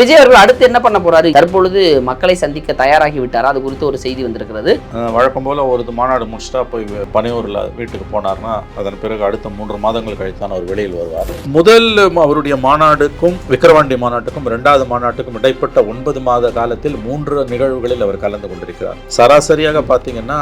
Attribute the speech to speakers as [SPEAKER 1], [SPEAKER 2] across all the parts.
[SPEAKER 1] விஜய் அவர்கள் அடுத்து என்ன பண்ண போறாரு? தற்பொழுது மக்களை சந்திக்க தயாராகி விட்டாரா? அது குறித்து ஒரு செய்தி வந்திருக்கிறது.
[SPEAKER 2] வழக்கம் போல ஒரு மாநாடு முடிச்சுட்டா போய் பனையூரில் வீட்டுக்கு போனார்னா அதன் பிறகு அடுத்த மூன்று மாதங்கள் கழித்து தான் அவர் வெளியில் வருவார். முதல் அவருடைய மாநாடுக்கும் விக்கிரவாண்டி மாநாட்டுக்கும் இரண்டாவது மாநாட்டுக்கும் இடைப்பட்ட ஒன்பது மாத காலத்தில் மூன்று நிகழ்வுகளில் அவர் கலந்து கொண்டிருக்கிறார். சராசரியாக பார்த்தீங்கன்னா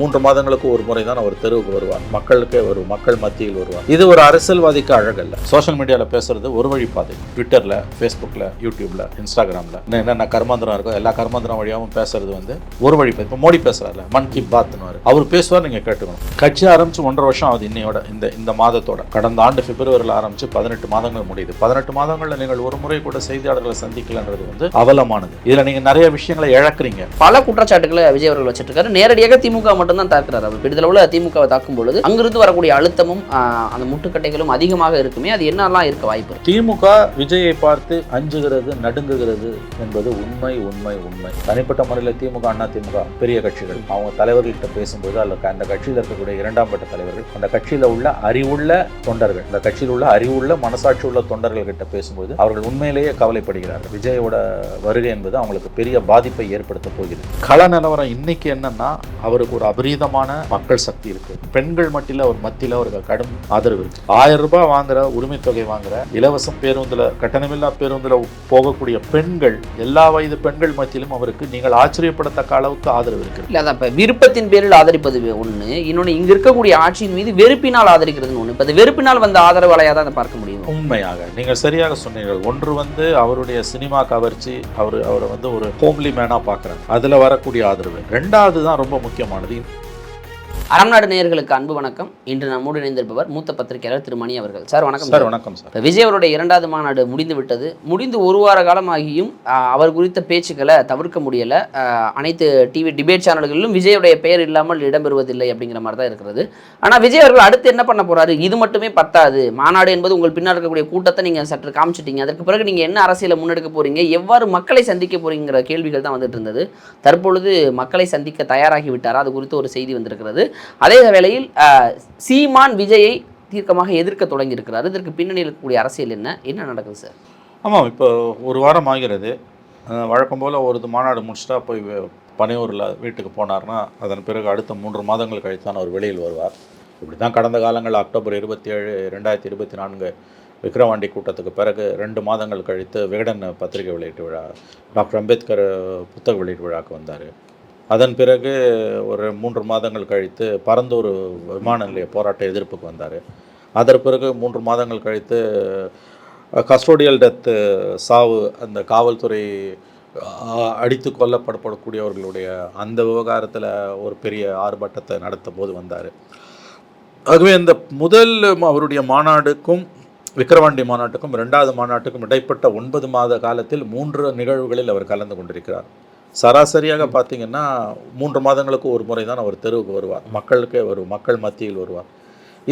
[SPEAKER 2] மூன்று மாதங்களுக்கு ஒரு முறை தான் அவர் தெருவுக்கு வருவார். மக்களுக்கே ஒரு மக்கள் மத்தியில் வருவார். இது ஒரு அரசியல்வாதிக்கு அழகல்ல. சோஷியல் மீடியாவில் பேசுறது ஒரு வழி பாதை ட்விட்டரில் ஃபேஸ்புக்கில் யூடியூப்ல இன்ஸ்டாகிராமில் என்னென்ன கர்மாந்திரம் இருக்கோ எல்லா கர்மாந்திரம் வழியாகவும் பேசுறது வந்து ஒரு வழி இப்போ மோடி பேசுறாருல மன் கி பாத்னு அவர் பேசுவார் நீங்கள் கேட்டுக்கணும். கட்சி ஆரம்பிச்சு ஒன்றரை வருஷம் ஆகுது இன்னையோட இந்த இந்த மாதத்தோட. கடந்த ஆண்டு பிப்ரவரியில் ஆரம்பிச்சு பதினெட்டு மாதங்கள் முடியுது. பதினெட்டு மாதங்களில் நீங்கள் ஒரு முறை கூட செய்தியாளர்களை சந்திக்கலன்றது வந்து அவலமானது. இதில் நீங்கள் நிறைய விஷயங்களை இழக்கிறீங்க.
[SPEAKER 1] பல குற்றச்சாட்டுகளை விஜய் அவர்கள் வச்சிட்டு இருக்காரு நேரடியாக திமுக மட்டும்தான் தாக்குறாரு. அவர் பெரிதளவுல திமுகவை தாக்கும் பொழுது அங்கிருந்து வரக்கூடிய அழுத்தமும் அந்த முட்டுக்கட்டைகளும் அதிகமாக இருக்குமே. அது என்னெல்லாம் இருக்க வாய்ப்பு
[SPEAKER 2] திமுக விஜயை பார்த்து அஞ்சுகிறது நடுங்குகிறது என்பது உண்மை உண்மை உண்மை. தனிப்பட்ட முறையில் திமுக அண்ணா திமுக பெரிய கட்சிகள். அவங்க தலைவர்கள்கிட்ட பேசும்போது அல்லது அந்த கட்சியில் இருக்கக்கூடிய இரண்டாம் கட்ட தலைவர்கள் அந்த கட்சியில் உள்ள அறிவுள்ள தொண்டர்கள் அந்த கட்சியில் உள்ள அறிவுள்ள மனசாட்சி உள்ள தொண்டர்கள் கிட்ட பேசும்போது அவர்கள் உண்மையிலேயே கவலைப்படுகிறார்கள். விஜயோட வருகை என்பது அவங்களுக்கு பெரிய பாதிப்பை ஏற்படுத்த போகிறது. கள நிலவரம் இன்னைக்கு என்னன்னா அவருக்கு ஒரு அபரீதமான மக்கள் சக்தி இருக்கு. பெண்கள் மட்டில ஒரு மத்தியில் அவருக்கு கடும் ஆதரவு இருக்கு. ஆயிரம் ரூபாய் வாங்குற உரிமை தொகை வாங்குற இலவசம் பேருந்துல கட்டணமில்லா பேருந்துல போகக்கூடிய பெண்கள் எல்லா வயது பெண்கள் மத்தியிலும் அவருக்கு நீங்கள் ஆச்சரியப்படத்தக்க அளவுக்கு ஆதரவு இருக்கு
[SPEAKER 1] இல்ல அதான் இப்ப விருப்பத்தின் பேரில் ஆதரிப்பது ஒண்ணு. இன்னொன்னு இங்க இருக்கக்கூடிய ஆட்சியின் மீது வெறுப்பினால் ஆதரிக்கிறதுன்னு ஒண்ணு. இப்ப அது வெறுப்பினால் வந்த ஆதரவாளையா தான் அதை பார்க்க முடியும்.
[SPEAKER 2] உண்மையாக. நீங்கள் சரியாக சொன்னீர்கள். ஒன்று வந்து அவருடைய சினிமா கவர்ச்சி அவர் அவரை வந்து ஒரு ஹோம்லி மேனா பார்க்குறாங்க அதுல வரக்கூடிய ஆதரவு. ரெண்டாவது தான் ரொம்ப முக்கியமானது.
[SPEAKER 1] அறம்நாடு நேயர்களுக்கு அன்பு வணக்கம். இன்று நம்மோடு இணைந்திருப்பவர் மூத்த பத்திரிகையாளர் திரு மணி அவர்கள். சார் வணக்கம்
[SPEAKER 2] சார் வணக்கம் சார்.
[SPEAKER 1] விஜய் அவருடைய இரண்டாவது மாநாடு முடிந்து விட்டது. முடிந்து ஒரு வார காலமாகியும் அவர் குறித்த பேச்சுக்களை தவிர்க்க முடியல. அனைத்து டிவி டிபேட் சேனல்களிலும் விஜயுடைய பெயர் இல்லாமல் இடம்பெறுவதில்லை அப்படிங்கிற மாதிரி தான் இருக்கிறது. ஆனா விஜய் அவர்கள் அடுத்து என்ன பண்ண போறாரு? இது மட்டுமே பத்தாது. மாநாடு என்பது உங்கள் பின்னால் இருக்கக்கூடிய கூட்டத்தை நீங்க சற்று காமிச்சிட்டீங்க. அதற்கு பிறகு நீங்க என்ன அரசியலை முன்னெடுக்க போறீங்க? எவ்வாறு மக்களை சந்திக்க போறீங்கிற கேள்விகள் தான் வந்துட்டு இருந்தது தற்பொழுது மக்களை சந்திக்க தயாராகி விட்டாரா? அது குறித்து ஒரு செய்தி வந்திருக்கிறது. அதே வேளையில் சீமான் விஜயை தீர்க்கமாக எதிர்க்க தொடங்கி இருக்கிறார் இதற்கு பின்னணியில் இருக்கக்கூடிய அரசியல் என்ன? என்ன நடக்குது சார்?
[SPEAKER 2] ஆமாம் இப்போ ஒரு வாரம் ஆகிறது. வழக்கம் போல் ஒரு மாநாடு முடிச்சுட்டா போய் பனையூரில் வீட்டுக்கு போனார்னா அதன் பிறகு அடுத்த மூன்று மாதங்கள் கழித்து தான் அவர் வெளியில் வருவார். இப்படி தான் கடந்த காலங்கள் அக்டோபர் இருபத்தி ஏழு ரெண்டாயிரத்தி இருபத்தி நான்கு விக்ரவாண்டி கூட்டத்துக்கு பிறகு ரெண்டு மாதங்கள் கழித்து விகடன் பத்திரிகை வெளியீட்டு விழா டாக்டர் அம்பேத்கர் புத்தக வெளியீட்டு விழாவுக்கு வந்தார். அதன் பிறகு ஒரு மூன்று மாதங்கள் கழித்து பரந்தூர் விமான நிலைய போராட்ட எதிர்ப்புக்கு வந்தார். அதன் பிறகு மூன்று மாதங்கள் கழித்து கஸ்டோடியல் டெத்து சாவு அந்த காவல்துறை அடித்து கொல்லப்படப்படக்கூடியவர்களுடைய அந்த விவகாரத்தில் ஒரு பெரிய ஆர்ப்பாட்டத்தை நடத்த போது வந்தார். ஆகவே இந்த முதல் அவருடைய மாநாடுக்கும் விக்கிரவாண்டி மாநாட்டுக்கும் ரெண்டாவது மாநாட்டுக்கும் இடைப்பட்ட ஒன்பது மாத காலத்தில் மூன்று நிகழ்வுகளில் அவர் கலந்து கொண்டிருக்கிறார். சராசரியாக பார்த்தீங்கன்னா மூன்று மாதங்களுக்கு ஒரு முறை தான் அவர் தெருவுக்கு வருவார். மக்களுக்கே ஒரு மக்கள் மத்தியில் வருவார்.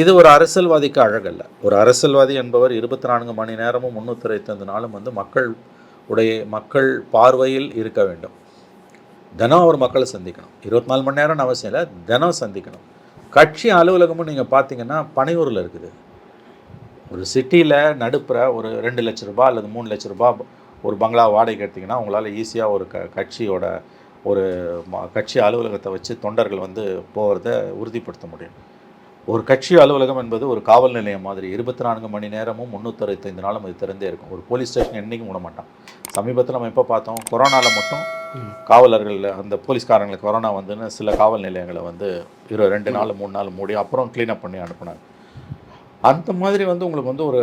[SPEAKER 2] இது ஒரு அரசியல்வாதிக்கு அழகல்ல. ஒரு அரசியல்வாதி என்பவர் இருபத்தி நான்கு மணி நேரமும் முந்நூற்றி அறுபத்தைந்து நாளும் வந்து மக்கள் உடைய மக்கள் பார்வையில் இருக்க வேண்டும். தினம் அவர் மக்களை சந்திக்கணும். இருபத்தி நாலு மணி நேரம்னு அவசியம் இல்லை தினம் சந்திக்கணும். கட்சி அலுவலகமும் நீங்கள் பார்த்தீங்கன்னா பனையூரில் இருக்குது. ஒரு சிட்டியில் நடுப்புற ஒரு ரெண்டு லட்ச ரூபா அல்லது மூணு லட்ச ரூபா ஒரு பங்களா வாடகைக்கு எடுத்திங்கன்னா உங்களால் ஈஸியாக ஒரு க கட்சியோட ஒரு ம- கட்சி அலுவலகத்தை வச்சு தொண்டர்கள் வந்து போகிறத உறுதிப்படுத்த முடியும். ஒரு கட்சி அலுவலகம் என்பது ஒரு காவல் நிலையம் மாதிரி இருபத்தி நான்கு மணி நேரமும் முந்நூற்றறுபத்தைந்து நாளும் அது திறந்தே இருக்கும். ஒரு போலீஸ் ஸ்டேஷன் என்றைக்கும் மூட மாட்டான். சமீபத்தில் நம்ம எப்போ பார்த்தோம் கொரோனாவில் மட்டும் காவலர்கள் அந்த போலீஸ்காரங்களுக்கு கொரோனா வந்துன்னு சில காவல் நிலையங்களை வந்து இரு ரெண்டு நாள் மூணு நாள் மூடி அப்புறம் க்ளீனப் பண்ணி அனுப்புனாங்க. அந்த மாதிரி வந்து உங்களுக்கு வந்து ஒரு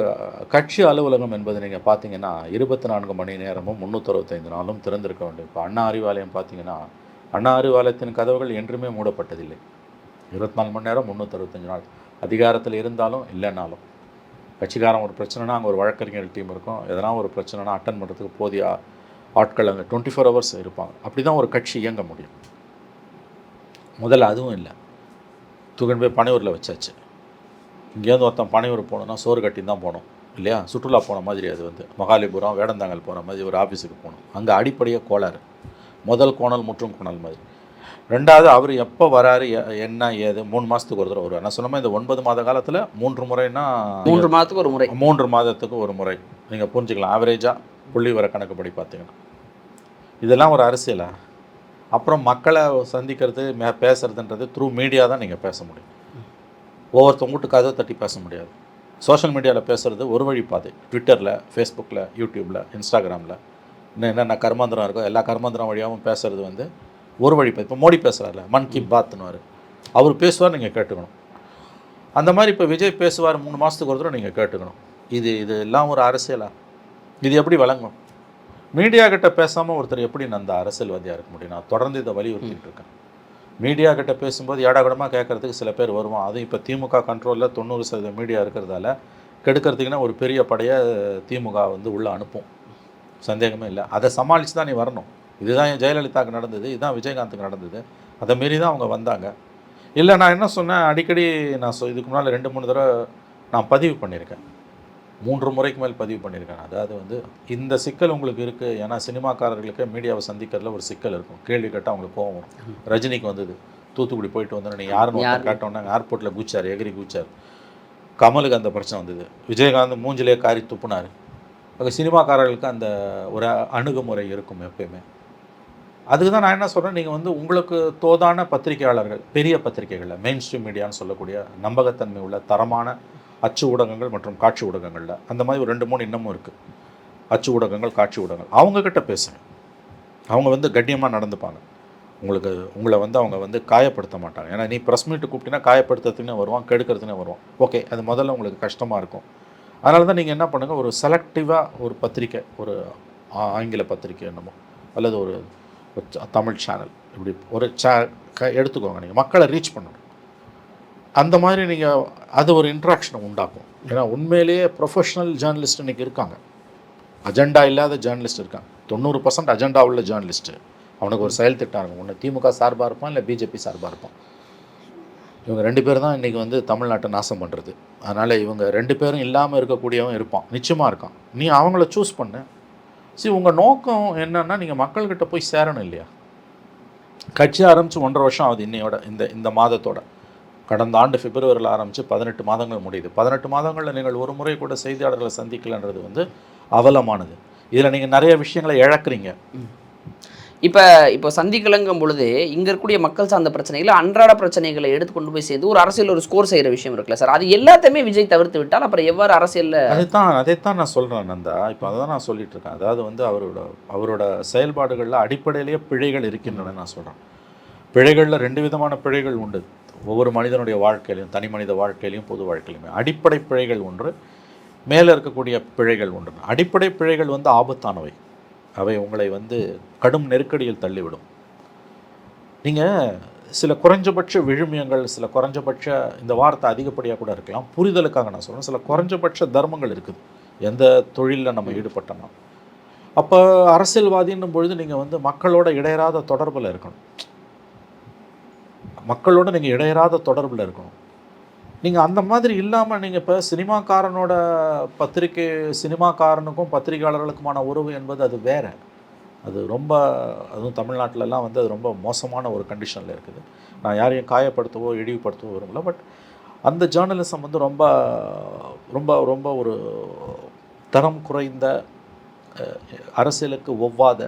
[SPEAKER 2] கட்சி அலுவலகம் என்பது நீங்கள் பார்த்தீங்கன்னா இருபத்தி நான்கு மணி நேரமும் முந்நூற்றறுபத்தைந்து நாளும் திறந்திருக்க வேண்டும். இப்போ அண்ணா அறிவாலயம் பார்த்தீங்கன்னா அண்ணா அறிவாலயத்தின் கதவுகள் என்றுமே மூடப்பட்டதில்லை. இருபத்தி நாலு மணி நேரம் முந்நூற்றறுபத்தஞ்சு நாள். அதிகாரத்தில் இருந்தாலும் இல்லைனாலும். கட்சிக்காரன் ஒரு பிரச்சனைனா அங்கே ஒரு வழக்கறிஞர் டீம் இருக்கும். எதனா ஒரு பிரச்சனைனா அட்டன் பண்ணுறதுக்கு போதிய ஆட்கள் அங்கே டுவெண்ட்டி ஃபோர் ஹவர்ஸ் இருப்பாங்க. அப்படி தான் ஒரு கட்சி இயங்க முடியும். முதல்ல அதுவும் இல்லை. தூக்கன் போய் பனையூரில் வச்சாச்சு. இங்கேருந்து ஒருத்தன் பனையூர் போகணுன்னா சோறு கட்டி தான் போகணும் இல்லையா? சுற்றுலா போன மாதிரி அது வந்து. மகாலிபுரம் வேடந்தாங்கல் போகிற மாதிரி ஒரு ஆஃபீஸுக்கு போகணும். அங்கே அடிப்படையாக கோளாறு. முதல் கோணல் முற்றும் கோணல் மாதிரி. ரெண்டாவது அவர் எப்போ வராரு என்ன ஏது மூணு மாதத்துக்கு ஒரு தடவை வருவார். நான் சொன்ன இந்த ஒன்பது மாத காலத்தில் மூன்று முறைன்னா
[SPEAKER 1] மூன்று மாதத்துக்கு ஒரு முறை.
[SPEAKER 2] மூன்று மாதத்துக்கு ஒரு முறை. நீங்கள் புரிஞ்சுக்கலாம். ஆவரேஜாக புள்ளி வர கணக்குப்படி பார்த்தீங்கன்னா. இதெல்லாம் ஒரு அரசியலா? அப்புறம் மக்களை சந்திக்கிறது மே பேசுறதுன்றது த்ரூ மீடியா தான் நீங்கள் பேச முடியும். ஒவ்வொருத்தவங்க வீட்டு கதை தட்டி பேச முடியாது. சோஷியல் மீடியாவில் பேசுகிறது ஒரு வழி பாதை. ட்விட்டரில் ஃபேஸ்புக்கில் யூடியூப்பில் இன்ஸ்டாகிராமில் இன்னும் என்னென்ன கர்மாந்திரம் இருக்கோ எல்லா கர்மாந்திரம் வழியாகவும் பேசுறது வந்து ஒரு வழி பாதை. இப்போ மோடி பேசுகிறார்ல மன் கி பாத்னுவார் அவர். பேசுவார் நீங்கள் கேட்டுக்கணும். அந்த மாதிரி இப்போ விஜய் பேசுவார் மூணு மாதத்துக்கு ஒரு தடவை நீங்கள் கேட்டுக்கணும். இது இது எல்லாம் ஒரு அரசியலா? இது எப்படி வழங்கும் மீடியா கிட்ட பேசாமல் ஒருத்தர் எப்படி அந்த அரசியல்வாதியாக இருக்க முடியும்? நான் தொடர்ந்து இதை வலியுறுத்திட்டு இருக்கேன். மீடியா கிட்ட பேசும்போது ஏடாகடமாக கேட்கறதுக்கு சில பேர் வருவோம் அதுவும் இப்போ திமுக கண்ட்ரோலில் தொண்ணூறு சதவீதம் மீடியா இருக்கிறதால கெடுக்கிறதுக்குன்னா ஒரு பெரிய படையை திமுக வந்து உள்ளே அனுப்பும். சந்தேகமே இல்லை. அதை சமாளித்து தான் நீ வரணும். இதுதான் என் ஜெயலலிதாவுக்கு நடந்தது இதுதான் விஜயகாந்துக்கு நடந்தது. அதை மீறி தான் அவங்க வந்தாங்க. இல்லை நான் என்ன சொன்னேன்? அடிக்கடி நான் சொ இதுக்கு முன்னால் ரெண்டு மூணு தடவை நான் பதிவு பண்ணியிருக்கேன். மூன்று முறைக்கு மேல் பதிவு பண்ணியிருக்கேன் அதாவது வந்து இந்த சிக்கல் உங்களுக்கு இருக்குது ஏன்னா சினிமாக்காரர்களுக்கு மீடியாவை சந்திக்கிறதுல ஒரு சிக்கல் இருக்கும். கேள்வி கேட்டால் அவங்களுக்கு கோவம் வரும். ரஜினிக்கு வந்தது. தூத்துக்குடி போயிட்டு வந்தோன்னே நீ யாருன்னு கேட்டோன்னே ஏர்போர்ட்டில் குச்சார் எகிரி குச்சார். கமலுக்கு அந்த பிரச்சனை வந்தது. விஜயகாந்த் மூஞ்சிலே காரி துப்புனார். அங்கே சினிமாக்காரர்களுக்கு அந்த ஒரு அணுகுமுறை இருக்கும் எப்பயுமே. அதுக்கு தான் நான் என்ன சொல்கிறேன் நீங்கள் வந்து உங்களுக்கு தோதான பத்திரிகையாளர்கள் பெரிய பத்திரிகைகளில் மெயின் ஸ்ட்ரீம் மீடியான்னு சொல்லக்கூடிய நம்பகத்தன்மை உள்ள தரமான அச்சு ஊடகங்கள் மற்றும் காட்சி ஊடகங்களில். அந்த மாதிரி ஒரு ரெண்டு மூணு இன்னமும் இருக்குது அச்சு ஊடகங்கள் காட்சி ஊடகங்கள். அவங்கக்கிட்ட பேசுங்க. அவங்க வந்து கண்ணியமாக நடந்துப்பாங்க. உங்களுக்கு உங்களை வந்து அவங்க வந்து காயப்படுத்த மாட்டாங்க. ஏன்னா நீ ப்ரெஸ் மீட்டு கூப்பிட்டினா காயப்படுத்துறதுக்குன்னு வருவான் கெடுக்கிறதுக்குனே வருவான். ஓகே அது முதல்ல உங்களுக்கு கஷ்டமாக இருக்கும். அதனால தான் நீங்கள் என்ன பண்ணுங்கள் ஒரு செலக்டிவாக ஒரு பத்திரிக்கை ஒரு ஆங்கில பத்திரிக்கை என்னமோ அல்லது ஒரு தமிழ் சேனல் இப்படி ஒரு சே க எடுத்துக்கோங்க நீங்கள் மக்களை ரீச் பண்ணணும். அந்த மாதிரி நீங்கள் அது ஒரு இன்ட்ராக்ஷனை உண்டாக்கும். ஏன்னா உண்மையிலேயே ப்ரொஃபஷனல் ஜேர்னலிஸ்ட் இன்றைக்கி இருக்காங்க. அஜெண்டா இல்லாத ஜேர்னலிஸ்ட் இருக்காங்க. தொண்ணூறு பர்சன்ட் அஜெண்டா உள்ள ஜேர்னலிஸ்ட்டு அவனுக்கு ஒரு செயல் திட்டம் இருக்கும். ஒன்று திமுக சார்பாக இருப்பான் இல்லை பிஜேபி சார்பாக இருப்பான். இவங்க ரெண்டு பேர் தான் இன்றைக்கி வந்து தமிழ்நாட்டை நாசம் பண்ணுறது அதனால் இவங்க ரெண்டு பேரும் இல்லாமல் இருக்கக்கூடியவன் இருப்பான். நிச்சயமாக இருக்கான். நீ அவங்கள சூஸ் பண்ணு. சரி உங்கள் நோக்கம் என்னன்னா நீங்கள் மக்கள்கிட்ட போய் சேரணும் இல்லையா? கட்சி ஆரம்பித்து ஒன்றரை வருஷம் ஆகுது இன்னையோட இந்த இந்த மாதத்தோட. கடந்த ஆண்டு பிப்ரவரியில் ஆரம்பித்து பதினெட்டு மாதங்கள் முடியுது. பதினெட்டு மாதங்களில் நீங்கள் ஒரு முறை கூட செய்தியாளர்களை சந்திக்கலன்றது வந்து அவலமானது. இதில் நீங்கள் நிறைய விஷயங்களை இழக்கிறீங்க.
[SPEAKER 1] இப்போ இப்போ சந்திக்கலங்கும் பொழுது இங்கே இருக்கக்கூடிய மக்கள் சார்ந்த பிரச்சனைகளை அன்றாட பிரச்சனைகளை எடுத்து கொண்டு போய் சேர்ந்து ஒரு அரசியல் ஒரு ஸ்கோர் செய்கிற விஷயம் இருக்குல்ல சார்? அது எல்லாத்தையுமே விஜய் தவிர்த்து விட்டால் அப்புறம் எவ்வாறு அரசியலில்
[SPEAKER 2] அதைத்தான் அதைத்தான் நான் சொல்கிறேன் நந்தா இப்போ அதை தான் நான் சொல்லிட்டு இருக்கேன். அதாவது வந்து அவரோட அவரோட செயல்பாடுகளில் அடிப்படையிலேயே பிழைகள் இருக்கின்றன நான் சொல்கிறேன் பிழைகளில் ரெண்டு விதமான பிழைகள் உண்டு. ஒவ்வொரு மனிதனுடைய வாழ்க்கையிலையும் தனி மனித வாழ்க்கையிலையும் பொது வாழ்க்கையிலையுமே. அடிப்படை பிழைகள் ஒன்று மேலே இருக்கக்கூடிய பிழைகள் ஒன்று. அடிப்படை பிழைகள் வந்து ஆபத்தானவை. அவை உங்களை வந்து கடும் நெருக்கடியில் தள்ளிவிடும். நீங்கள் சில குறைஞ்சபட்ச விழுமியங்கள் சில குறைஞ்சபட்ச இந்த வார்த்தை அதிகப்படியாக கூட இருக்கலாம். புரிதலுக்காக நான் சொல்கிறேன் சில குறைஞ்சபட்ச தர்மங்கள் இருக்குது. எந்த தொழிலில் நம்ம ஈடுபட்டோம்னா. அப்போ அரசியல்வாதின்னும் பொழுது நீங்கள் வந்து மக்களோட இடையராத தொடர்பில் இருக்கணும். மக்களோட நீங்கள் இடையறாத தொடர்பில் இருக்கணும். நீங்கள் அந்த மாதிரி இல்லாமல் நீங்கள் இப்போ சினிமாக்காரனோட பத்திரிக்கை சினிமாக்காரனுக்கும் பத்திரிகையாளர்களுக்குமான உறவு என்பது அது வேற. அது ரொம்ப அதுவும் தமிழ்நாட்டிலலாம் வந்து அது ரொம்ப மோசமான ஒரு கண்டிஷனில் இருக்குது. நான் யாரையும் காயப்படுத்தவோ இழிவுபடுத்தவோ விரும்பல. பட் அந்த ஜேர்னலிசம் வந்து ரொம்ப ரொம்ப ரொம்ப ஒரு தரம் குறைந்த அரசியலுக்கு ஒவ்வாத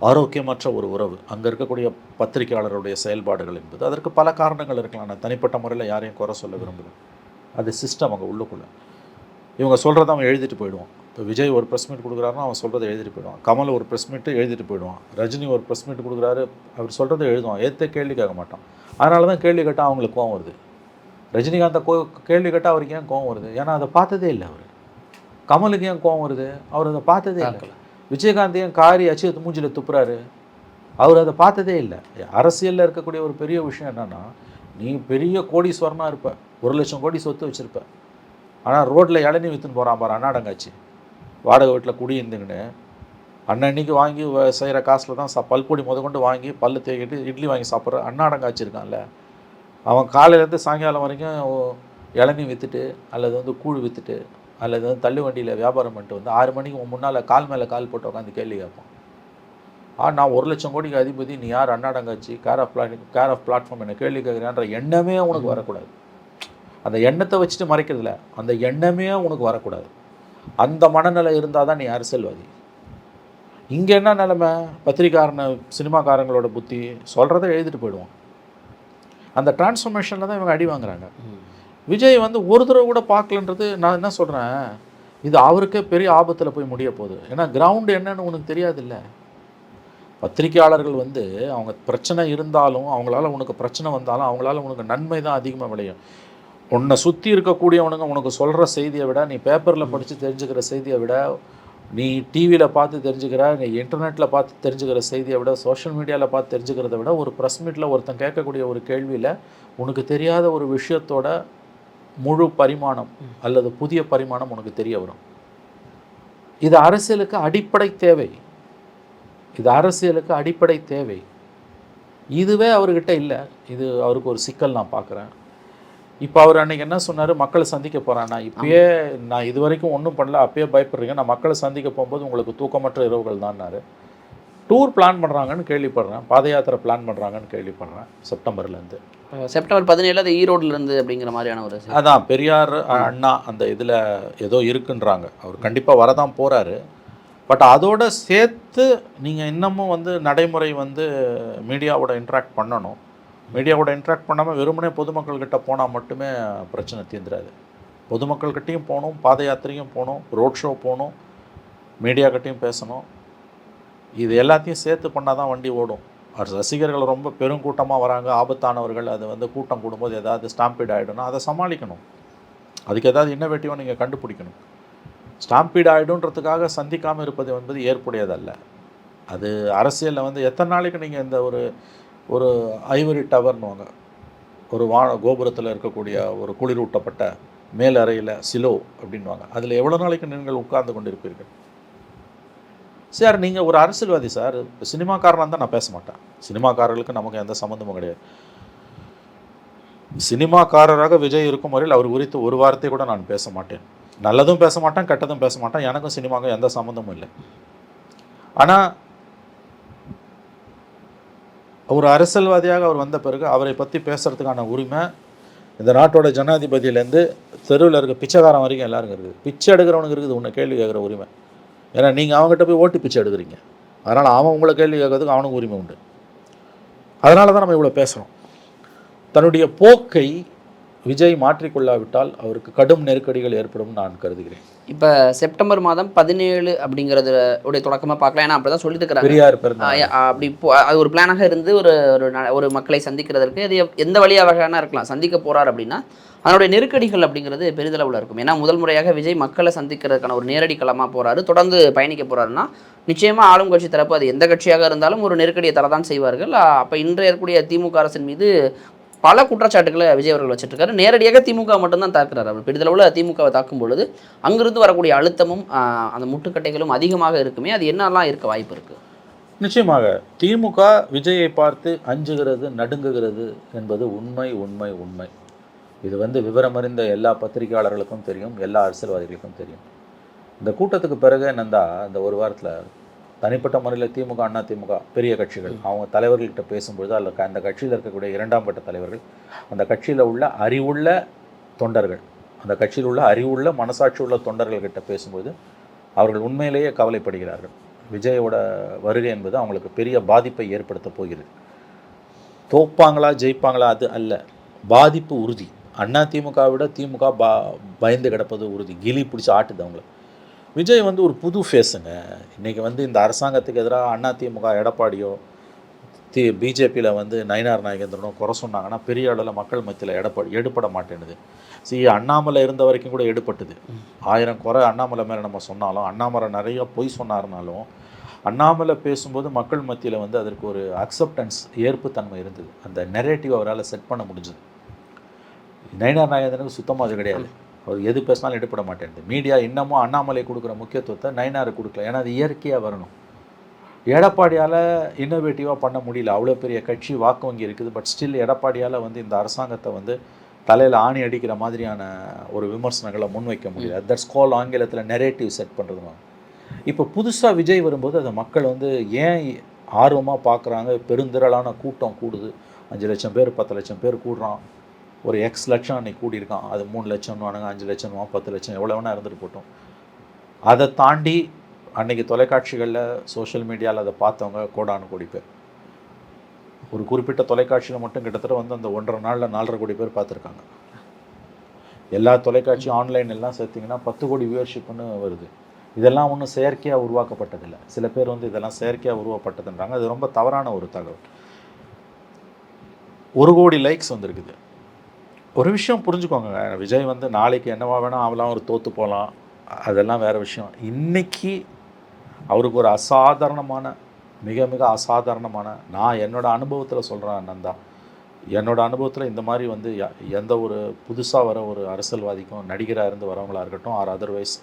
[SPEAKER 2] ஆரோக்கியமற்ற ஒரு உறவு. அங்கே இருக்கக்கூடிய பத்திரிகையாளருடைய செயல்பாடுகள் என்பது அதற்கு பல காரணங்கள் இருக்கலாம். நான் தனிப்பட்ட முறையில் யாரையும் குறை சொல்ல விரும்புகிறேன். அது சிஸ்டம் அங்கே உள்ளுக்குள்ளே. இவங்க சொல்கிறத அவன் எழுதிட்டு போயிடுவான். இப்போ விஜய் ஒரு ப்ரெஸ் மீட் கொடுக்குறாருன்னா அவன் சொல்கிறத எழுதிட்டு போயிடுவான். கமல் ஒரு ப்ரெஸ் மீட்டு எழுதிட்டு போயிடுவான். ரஜினி ஒரு ப்ரெஸ் மீட் கொடுக்குறாரு. அவர் சொல்கிறத எழுதுவான். ஏற்ற கேள்வி கேட்க மாட்டான். அதனால தான் கேள்வி கேட்டால் அவங்களுக்கு கோவம் வருது. ரஜினிகாந்தை கோ கேள்வி கேட்டால் அவருக்கு ஏன் கோவம் வருது? ஏன்னா அதை பார்த்ததே இல்லை அவர். கமலுக்கு ஏன் கோவம் வருது? அவர் அதை பார்த்ததே இல்லை. விஜயகாந்தையும் காரி அச்சு மூஞ்சில துப்புறாரு. அவர் அதை பார்த்ததே இல்லை. அரசியலில் இருக்கக்கூடிய ஒரு பெரிய விஷயம் என்னென்னா நீ பெரிய கோடீஸ்வரனாக இருப்ப. ஒரு லட்சம் கோடி சொத்து வச்சுருப்ப. ஆனால் ரோட்டில் இளநீ விற்றுன்னு போகிறான் பாரு அண்ணாடங்காச்சு வாடகை வீட்டில் குடியிருந்துக்கின்னு அன்னன்னைக்கு வாங்கி செய்கிற காசில் தான் சா பல்பொடி கொண்டு வாங்கி பல்லு தேக்கிட்டு இட்லி வாங்கி சாப்பிட்ற அண்ணாடங்காச்சி இருக்கான்ல. அவன் காலையிலேருந்து சாயங்காலம் வரைக்கும் இளநீ விற்றுட்டு அல்லது வந்து கூழ் விற்றுட்டு அல்லது வந்து தள்ளு வண்டியில் வியாபாரம் பண்ணிட்டு வந்து ஆறு மணிக்கு முன்னால் கால் மேலே கால் போட்டு உட்காந்து கேள்வி கேட்பான். ஆ நான் ஒரு லட்சம் கோடிக்கு அதிபதி நீ யார்? அண்ணாடங்காச்சி care of plat care of platform என்ன கேள்வி கேட்குறான்ற எண்ணமே உனக்கு வரக்கூடாது. அந்த எண்ணத்தை வச்சுட்டு மறைக்கிறதுல அந்த எண்ணமே உனக்கு வரக்கூடாது. அந்த மனநிலை இருந்தால் தான் நீ அரசியல்வாதி. இங்கே என்ன நிலைமை? பத்திரிக்காரன சினிமாக்காரங்களோட புத்தி சொல்கிறத எழுதிட்டு போயிடுவோம் அந்த டிரான்ஸ்ஃபர்மேஷனில் தான் இவங்க அடி வாங்குறாங்க. விஜய் வந்து ஒரு தடவை கூட பார்க்கலன்றது நான் என்ன சொல்கிறேன் இது அவருக்கே பெரிய ஆபத்தில் போய் முடிய போகுது. ஏன்னா கிரவுண்டு என்னன்னு உனக்கு தெரியாதுல்ல. பத்திரிக்கையாளர்கள் வந்து அவங்க பிரச்சனை இருந்தாலும் அவங்களால உனக்கு பிரச்சனை வந்தாலும் அவங்களால உனக்கு நன்மை தான் அதிகமாக விளையும். உன்னை சுற்றி இருக்கக்கூடியவனுங்க உனக்கு சொல்கிற செய்தியை விட நீ பேப்பரில் படித்து தெரிஞ்சுக்கிற செய்தியை விட நீ டிவியில் பார்த்து தெரிஞ்சுக்கிற நீ இன்டர்நெட்டில் பார்த்து தெரிஞ்சுக்கிற செய்தியை விட சோஷியல் மீடியாவில் பார்த்து தெரிஞ்சுக்கிறத விட ஒரு ப்ரெஸ் மீட்டில் ஒருத்தன் கேட்கக்கூடிய ஒரு கேள்வியில் உனக்கு தெரியாத ஒரு விஷயத்தோட முழு பரிமாணம் அல்லது புதிய பரிமாணம் உனக்கு தெரிய வரும். இது அரசியலுக்கு அடிப்படை தேவை. இது அரசியலுக்கு அடிப்படை தேவை. இதுவே அவர்கிட்ட இல்லை. இது அவருக்கு ஒரு சிக்கல் நான் பார்க்குறேன் இப்போ அவர் அன்னைக்கு என்ன சொன்னார்? மக்களை சந்திக்க போகிறேன் நான் இப்பயே நான் இது வரைக்கும் ஒன்றும் பண்ணல. அப்பயே பயப்படுறீங்க. நான் மக்களை சந்திக்க போகும்போது உங்களுக்கு தூக்கமற்ற இரவுகள் தான்னாரு டூர் பிளான் பண்ணுறாங்கன்னு கேள்விப்படுறேன். பாத யாத்திரை பிளான் பண்ணுறாங்கன்னு கேள்விப்படுறேன் செப்டம்பர்லேருந்து.
[SPEAKER 1] செப்டம்பர் பதினேழு அது ஈரோடுல இருந்து அப்படிங்கிற மாதிரியான ஒரு.
[SPEAKER 2] அதான் பெரியார் அண்ணா அந்த இதில் ஏதோ இருக்குன்றாங்க. அவர் கண்டிப்பாக வரதான் போகிறாரு பட் அதோட சேர்த்து நீங்கள் இன்னமும் வந்து நடைமுறை வந்து மீடியாவோட இன்ட்ராக்ட் பண்ணணும். மீடியாவோட இன்ட்ராக்ட் பண்ணாமல் வெறுமனே பொதுமக்கள்கிட்ட போனால் மட்டுமே பிரச்சனை தீந்துராது. பொதுமக்கள்கிட்டையும் போகணும் பாத யாத்திரையும் போகணும் ரோட் ஷோ போகணும் மீடியாக்கிட்டையும் பேசணும். இது எல்லாத்தையும் சேர்த்து பண்ணால் தான் வண்டி ஓடும். ரசிகர்கள் ரொம்ப பெருங்கூட்டமாக வராங்க. ஆபத்தானவர்கள் அது வந்து கூட்டம் கூடும்போது ஏதாவது ஸ்டாம்பீட் ஆகிடும்னா அதை சமாளிக்கணும். அதுக்கு ஏதாவது இன்னோவேட்டிவாக நீங்கள் கண்டுபிடிக்கணும். ஸ்டாம்பீட் ஆகிடுன்றதுக்காக சந்திக்காமல் இருப்பது என்பது ஏற்புடையதல்ல. அது அரசியலில் வந்து எத்தனை நாளைக்கு நீங்கள் இந்த ஒரு ஒரு ஐவரி டவர்னுவாங்க ஒரு வான கோபுரத்தில் இருக்கக்கூடிய ஒரு குளிரூட்டப்பட்ட மேல் அறையில் சிலோ அப்படின்வாங்க அதில் எவ்வளோ நாளைக்கு நீங்கள் உட்கார்ந்து கொண்டிருப்பீர்கள்? சார் நீங்கள் ஒரு அரசியல்வாதி சார். இப்போ சினிமாக்காரனாக தான் நான் பேச மாட்டேன். சினிமாக்காரர்களுக்கு நமக்கு எந்த சம்மந்தமும் கிடையாது. சினிமாக்காரராக விஜய் இருக்கும் வரையில் அவர் குறித்து ஒரு வார்த்தை கூட நான் பேச மாட்டேன். நல்லதும் பேச மாட்டேன் கெட்டதும் பேச மாட்டேன். எனக்கும் சினிமாவுக்கும் எந்த சம்மந்தமும் இல்லை. ஆனால் ஒரு அரசியல்வாதியாக அவர் வந்த பிறகு அவரை பற்றி பேசுறதுக்கான உரிமை இந்த நாட்டோட ஜனாதிபதியிலேருந்து தெருவில் இருக்க பிச்சைக்காரன் வரைக்கும் எல்லாருக்கும் இருக்குது. பிச்சை எடுக்கிறவனுக்கு இருக்குது உன்னை கேள்வி கேட்குற உரிமை. ஏன்னா நீங்கள் அவங்ககிட்ட போய் ஓட்டு பிச்சை எடுக்கிறீங்க. அதனால் அவன் உங்களை கேள்வி கேட்கறதுக்கு அவனுக்கு உரிமை உண்டு. அதனால தான் நம்ம இவ்வளோ பேசுகிறோம் தன்னுடைய போக்கை விஜய் மாற்றிக்கொள்ளாவிட்டால் அவருக்கு கடும் நெருக்கடிகள் ஏற்படும் நான் கருதுகிறேன்.
[SPEAKER 1] இப்போ செப்டம்பர் மாதம் பதினேழு அப்படிங்கிறது உடைய தொடக்கமாக பார்க்கலாம். ஏன்னா அப்படி தான் சொல்லிட்டு இருக்கிறாங்க.
[SPEAKER 2] பெரியார்
[SPEAKER 1] அப்படி அது ஒரு பிளானாக இருந்து ஒரு ஒரு மக்களை சந்திக்கிறதற்கு அது எந்த வழியாக வகையான இருக்கலாம். சந்திக்க போறார் அப்படின்னா அதனுடைய நெருக்கடிகள் அப்படிங்கிறது பெரிதளவில் இருக்கும். ஏன்னா முதல் முறையாக விஜய் மக்களை சந்திக்கிறதுக்கான ஒரு நேரடி களமாக போகிறாரு தொடர்ந்து பயணிக்க போகிறாருன்னா நிச்சயமாக ஆளும் கட்சி தரப்பு அது எந்த கட்சியாக இருந்தாலும் ஒரு நெருக்கடியை தரதான் செய்வார்கள். அப்போ இன்றைய இருக்கக்கூடிய திமுக அரசின் மீது பல குற்றச்சாட்டுகளை விஜய் அவர்கள் வச்சிருக்காரு. நேரடியாக திமுக மட்டும்தான் தாக்குறாரு அவர். பெரிதளவில் திமுகவை தாக்கும் பொழுது அங்கிருந்து வரக்கூடிய அழுத்தமும் அந்த முட்டுக்கட்டைகளும் அதிகமாக இருக்குமே. அது என்னெல்லாம் இருக்க வாய்ப்பு இருக்குது
[SPEAKER 2] நிச்சயமாக திமுக விஜயை பார்த்து அஞ்சுகிறது நடுங்குகிறது என்பது உண்மை உண்மை உண்மை. இது வந்து விவரமறிந்த எல்லா பத்திரிகையாளர்களுக்கும் தெரியும் எல்லா அரசியல்வாதிகளுக்கும் தெரியும். இந்த கூட்டத்துக்கு பிறகு என்னந்தா இந்த ஒரு வாரத்தில் தனிப்பட்ட முறையில் திமுக அண்ணா திமுக பெரிய கட்சிகள் அவங்க தலைவர்கள்கிட்ட பேசும்பொழுது அதில் அந்த கட்சியில் இருக்கக்கூடிய இரண்டாம் கட்ட தலைவர்கள் அந்த கட்சியில் உள்ள அறிவுள்ள தொண்டர்கள் அந்த கட்சியில் உள்ள அறிவுள்ள மனசாட்சி உள்ள தொண்டர்கள்கிட்ட பேசும்போது அவர்கள் உண்மையிலேயே கவலைப்படுகிறார்கள். விஜயோட வருகை என்பது அவங்களுக்கு பெரிய பாதிப்பை ஏற்படுத்த போகிறது. தோப்பாங்களா ஜெயிப்பாங்களா அது அல்ல. பாதிப்பு உறுதி. அண்ணா திமுக விட திமுக பா பயந்து கிடப்பது உறுதி கிலி பிடிச்சி ஆட்டுது அவங்கள. விஜய் வந்து ஒரு புது ஃபேஸுங்க இன்றைக்கி வந்து இந்த அரசாங்கத்துக்கு எதிராக அண்ணா திமுக எடப்பாடியோ தி பிஜேபியில் வந்து நயினார் நாகேந்திரனோ குறை சொன்னாங்கன்னா பெரிய அளவில் மக்கள் மத்தியில் எடப்பா எடுபட மாட்டேனுது சி அண்ணாமலை இருந்த வரைக்கும் கூட எடுபட்டுது. ஆயிரம் குறை அண்ணாமலை மேலே நம்ம சொன்னாலும் அண்ணாமலை நிறைய பொய் சொன்னார்னாலும் அண்ணாமலை பேசும்போது மக்கள் மத்தியில் வந்து அதற்கு ஒரு அக்செப்டன்ஸ் ஏற்புத்தன்மை இருந்தது. அந்த நெரேட்டிவ் அவரால் செட் பண்ண முடிஞ்சது. நயினார் நாகேந்திரனுக்கு சுத்தமாக அது கிடையாது. அவர் எது பேசினாலும் எடுப்பட மாட்டேங்குது மீடியா இன்னமும் அண்ணாமலை கொடுக்குற முக்கியத்துவத்தை நயினாருக்கு கொடுக்கல. ஏன்னா அது இயற்கையாக வரணும். எடப்பாடியால் இன்னோவேட்டிவாக பண்ண முடியல. அவ்வளோ பெரிய கட்சி வாக்கு வங்கி இருக்குது. பட் ஸ்டில் எடப்பாடியால் வந்து இந்த அரசாங்கத்தை வந்து தலையில் ஆணி அடிக்கிற மாதிரியான ஒரு விமர்சனங்களை முன்வைக்க முடியல. தட்ஸ் கால் ஆங்கிலத்தில் நெரேட்டிவ் செட் பண்ணுறதுமா இப்போ புதுசாக விஜய் வரும்போது அதை மக்கள் வந்து ஏன் ஆர்வமாக பார்க்குறாங்க பெருந்திரளான கூட்டம் கூடுது. அஞ்சு லட்சம் பேர் பத்து லட்சம் பேர் கூடுறான். ஒரு எக்ஸ் லட்சம் அன்னைக்கு கூடியிருக்கான். அது மூணு லட்சம் வானுங்க அஞ்சு லட்சம் பத்து லட்சம் எவ்வளோ வேணால் இருந்துட்டு போட்டோம். அதை தாண்டி அன்னைக்கு தொலைக்காட்சிகளில் சோஷியல் மீடியாவில் அதை பார்த்தவங்க கோடானு கோடி பேர். ஒரு குறிப்பிட்ட தொலைக்காட்சியில் மட்டும் கிட்டத்தட்ட வந்து அந்த ஒன்றரை நாளில் நாலரை கோடி பேர் பார்த்துருக்காங்க. எல்லா தொலைக்காட்சியும் ஆன்லைன் எல்லாம் சேர்த்திங்கன்னா பத்து கோடி வியூவர்ஷிப்னு வருது. இதெல்லாம் ஒன்றும் செயற்கையாக உருவாக்கப்பட்டதில்லை. சில பேர் வந்து இதெல்லாம் செயற்கையாக உருவாக்கப்பட்டதுன்றாங்க அது ரொம்ப தவறான ஒரு தகவல். ஒரு கோடி லைக்ஸ் வந்திருக்குது. ஒரு விஷயம் புரிஞ்சுக்கோங்க. விஜய் வந்து நாளைக்கு என்னவா வேணால் அவெல்லாம் ஒரு தோற்று போகலாம் அதெல்லாம் வேறு விஷயம். இன்றைக்கி அவருக்கு ஒரு அசாதாரணமான மிக மிக அசாதாரணமான நான் என்னோட அனுபவத்தில் சொல்கிறேன் நந்தா என்னோடய அனுபவத்தில் இந்த மாதிரி வந்து எந்த ஒரு புதுசாக வர ஒரு அரசியல்வாதிக்கும் நடிகராக இருந்து வரவங்களா இருக்கட்டும் ஆர் அதர்வைஸ்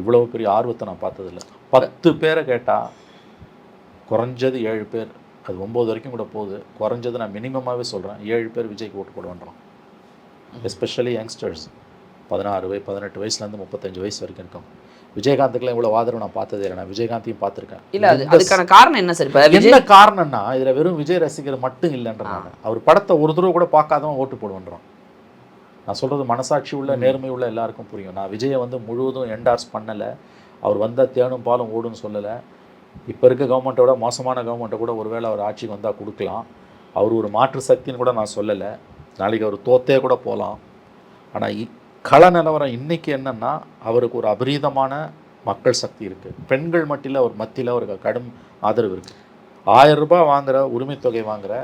[SPEAKER 2] இவ்வளோ பெரிய ஆர்வத்தை நான் பார்த்ததில்ல. பத்து பேரை கேட்டால் குறைஞ்சது ஏழு பேர். அது ஒம்பது வரைக்கும் கூட போகுது. குறைஞ்சது நான் மினிமமாகவே சொல்கிறேன் ஏழு பேர் விஜய்க்கு ஓட்டு போடுவேன்றான் எஸ்பெஷலி யங்ஸ்டர்ஸ் பதினாறு வய பதினெட்டு வயசுலேருந்து முப்பத்தஞ்சு வயசு வரைக்கும் இருக்கும். விஜயகாந்துக்குலாம் இவ்வளோ ஆதரவு நான் பார்த்ததே இல்லை. நான் விஜயகாந்தையும் பார்த்துருக்கேன்.
[SPEAKER 1] இல்ல அது அதுக்கான காரணம் என்ன சார் இப்ப
[SPEAKER 2] என்ன காரணம்னா இதுல வெறும் விஜய் ரசிகர் மட்டும் இல்லைன்றாங்க அவர் படத்தை ஒரு தடவை கூட பார்க்காதவன் ஓட்டு போடுவேன்றான். நான் சொல்றது மனசாட்சி உள்ள நேர்மை உள்ள எல்லாருக்கும் புரியும். நான் விஜயை வந்து முழுவதும் என்டார்ஸ் பண்ணலை. அவர் வந்தால் தேனும் பாலும் ஓடுன்னு சொல்லலை. இப்போ இருக்க கவர்மெண்ட்டோட மோசமான கவர்மெண்ட்டை கூட ஒருவேளை அவர் ஆட்சிக்கு வந்தால் கொடுக்கலாம். அவர் ஒரு மாற்று சக்தின்னு கூட நான் சொல்லலை. நாளைக்கு அவர் தோத்தே கூட போகலாம் ஆனால் கள நிலவரம் இன்னைக்கு என்னென்னா அவருக்கு ஒரு அபரீதமான மக்கள் சக்தி இருக்குது பெண்கள் மட்டில் அவர் மத்தியில் அவருக்கு கடும் ஆதரவு இருக்குது ஆயிரம் ரூபாய் வாங்குகிற உரிமைத்தொகை தொகை வாங்குற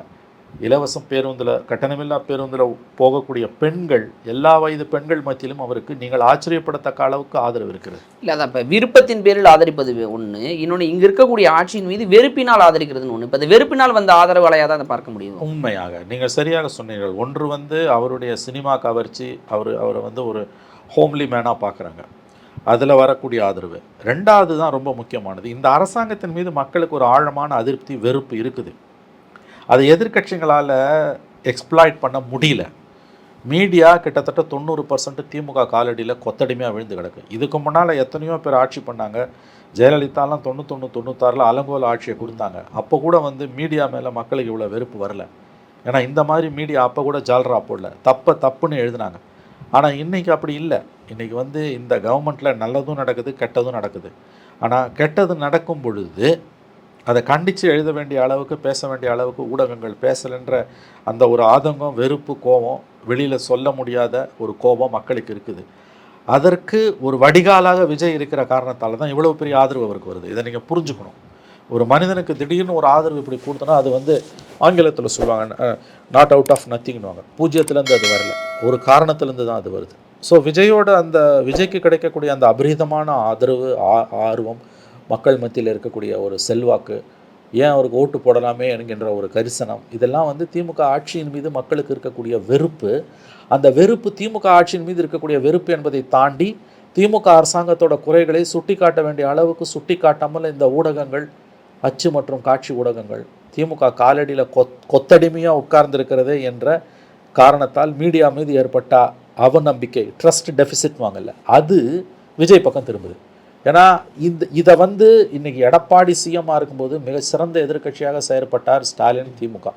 [SPEAKER 2] இலவசம் பேருந்தில் கட்டணமில்லா பேருந்தில் போகக்கூடிய பெண்கள் எல்லா வயது பெண்கள் மத்தியிலும் அவருக்கு நீங்கள் ஆச்சரியப்படத்தக்க அளவுக்கு ஆதரவு இருக்கிறது.
[SPEAKER 1] இல்ல அதான் இப்ப விருப்பத்தின் பேரில் ஆதரிப்பது ஒண்ணு. இன்னொன்னு இங்க இருக்கக்கூடிய ஆட்சியின் மீது வெறுப்பினால் ஆதரிக்கிறதுன்னு ஒண்ணு. இப்ப இந்த வெறுப்பினால் வந்த ஆதரவாளையா தான் அதை பார்க்க முடியும்.
[SPEAKER 2] உண்மையாக. நீங்கள் சரியாக சொன்னீர்கள். ஒன்று வந்து அவருடைய சினிமா கவர்ச்சி அவர் அவரை வந்து ஒரு ஹோம்லி மேனாக பார்க்குறாங்க. அதில் வரக்கூடிய ஆதரவு. ரெண்டாவது தான் ரொம்ப முக்கியமானது. இந்த அரசாங்கத்தின் மீது மக்களுக்கு ஒரு ஆழமான அதிருப்தி வெறுப்பு இருக்குது. அதை எதிர்க்கட்சிகளால் எக்ஸ்ப்ளாய்ட் பண்ண முடியல. மீடியா கிட்டத்தட்ட தொண்ணூறு பர்சன்ட் திமுக காலடியில் கொத்தடிமையாக விழுந்து கிடக்கு. இதுக்கு முன்னால் எத்தனையோ பேர் ஆட்சி பண்ணாங்க. ஜெயலலிதாலாம் தொண்ணூத்தொன்று தொண்ணூத்தாறில் அலங்கோல ஆட்சியை கொடுத்தாங்க. அப்போ கூட வந்து மீடியா மேலே மக்களுக்கு இவ்வளோ வெறுப்பு வரல. ஏன்னா இந்த மாதிரி மீடியா அப்போ கூட ஜால்ரா போடல. தப்பை தப்புன்னு எழுதினாங்க. ஆனால் இன்றைக்கி அப்படி இல்லை. இன்றைக்கி வந்து இந்த கவர்மெண்ட்டில் நல்லதும் நடக்குது கெட்டதும் நடக்குது. ஆனால் கெட்டது நடக்கும் பொழுது அதை கண்டித்து எழுத வேண்டிய அளவுக்கு பேச வேண்டிய அளவுக்கு ஊடகங்கள் பேசலைன்ற அந்த ஒரு ஆதங்கம் வெறுப்பு கோபம் வெளியில் சொல்ல முடியாத ஒரு கோபம் மக்களுக்கு இருக்குது. அதற்கு ஒரு வடிகாலாக விஜய் இருக்கிற காரணத்தால் தான் இவ்வளோ பெரிய ஆதரவு அவருக்கு வருது. இதை நீங்கள் புரிஞ்சுக்கணும். ஒரு மனிதனுக்கு திடீர்னு ஒரு ஆதரவு இப்படி கொடுத்தனா அது வந்து ஆங்கிலத்தில் சொல்லுவாங்க நாட் அவுட் ஆஃப் நத்திங்னுவாங்க பூஜ்ஜியத்துலேருந்து அது வரல. ஒரு காரணத்துலேருந்து தான் அது வருது. ஸோ விஜயோட அந்த விஜய்க்கு கிடைக்கக்கூடிய அந்த அபரீதமான ஆதரவு ஆ- ஆர்வம் மக்கள் மத்தியில் இருக்கக்கூடிய ஒரு செல்வாக்கு ஏன் அவருக்கு ஓட்டு போடலாமே என்கின்ற ஒரு கரிசனம் இதெல்லாம் வந்து திமுக ஆட்சியின் மீது மக்களுக்கு இருக்கக்கூடிய வெறுப்பு. அந்த வெறுப்பு திமுக ஆட்சியின் மீது இருக்கக்கூடிய வெறுப்பு என்பதை தாண்டி திமுக அரசாங்கத்தோட குறைகளை சுட்டிக்காட்ட வேண்டிய அளவுக்கு சுட்டிக்காட்டாமல் இந்த ஊடகங்கள் அச்சு மற்றும் காட்சி ஊடகங்கள் திமுக காலடியில் கொத் கொத்தடிமையாக உட்கார்ந்துருக்கிறது என்ற காரணத்தால் மீடியா மீது ஏற்பட்ட அவநம்பிக்கை ட்ரஸ்ட் டெபிசிட் வாங்கல. அது விஜய் பக்கம் திரும்புது. ஏன்னா இந்த இதை வந்து இன்னைக்கு எடப்பாடி சிஎம்மாக இருக்கும்போது மிக சிறந்த எதிர்க்கட்சியாக செயற்பட்டார் ஸ்டாலின் திமுக.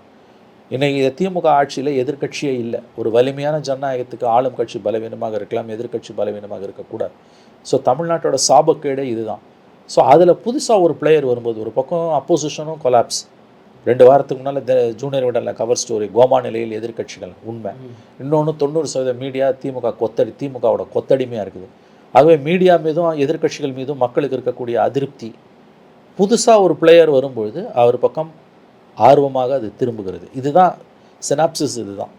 [SPEAKER 2] இன்னைக்கு இந்த திமுக ஆட்சியில் எதிர்க்கட்சியே இல்லை. ஒரு வலிமையான ஜனநாயகத்துக்கு ஆளும் கட்சி பலவீனமாக இருக்கலாம் எதிர்க்கட்சி பலவீனமாக இருக்கக்கூடாது. ஸோ தமிழ்நாட்டோட சாபக்கேடே இதுதான். ஸோ அதில் புதுசாக ஒரு பிளேயர் வரும்போது ஒரு பக்கம் அப்போசிஷனும் கொலாப்ஸ் ரெண்டு வாரத்துக்கு முன்னால் ஜூனியர் விடலில் கவர் ஸ்டோரி கோமா நிலையில் எதிர்க்கட்சிகள் உண்மை. இன்னொன்று தொண்ணூறு சதவீத மீடியா திமுக கொத்தடி திமுகவோட கொத்தடிமையாக இருக்குது. ஆகவே மீடியா மீதும் எதிர்க்கட்சிகள் மீதும் மக்களுக்கு இருக்கக்கூடிய அதிருப்தி. புதுசாக ஒரு பிளேயர் வரும்பொழுது அவர் பக்கம் ஆர்வமாக அது திரும்புகிறது. இதுதான் சினாப்சிஸ் இதுதான்.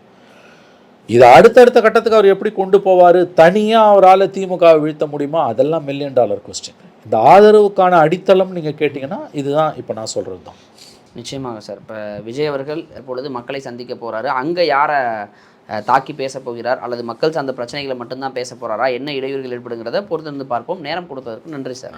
[SPEAKER 2] இதை அடுத்தடுத்த கட்டத்துக்கு அவர் எப்படி கொண்டு போவார் தனியாக அவரால் திமுகவை வீழ்த்த முடியுமா? அதெல்லாம் மில்லியன் டாலர் கொஸ்டின் இந்த ஆதரவுக்கான அடித்தளம் நீங்கள் கேட்டிங்கன்னா இதுதான் இப்போ நான் சொல்கிறது தான்
[SPEAKER 1] நிச்சயமாக சார். இப்போ விஜய் அவர்கள் இப்பொழுது மக்களை சந்திக்க போகிறாரு அங்கே யாரை தாக்கி பேச போகிறார் அல்லது மக்கள் சார்ந்த பிரச்சனைகளை மட்டும்தான் பேச போறாரா? என்ன இடையூறுகள் ஏற்படுங்கிறத பொறுத்திருந்து பார்ப்போம். நேரம் கொடுத்ததற்கு நன்றி சார்.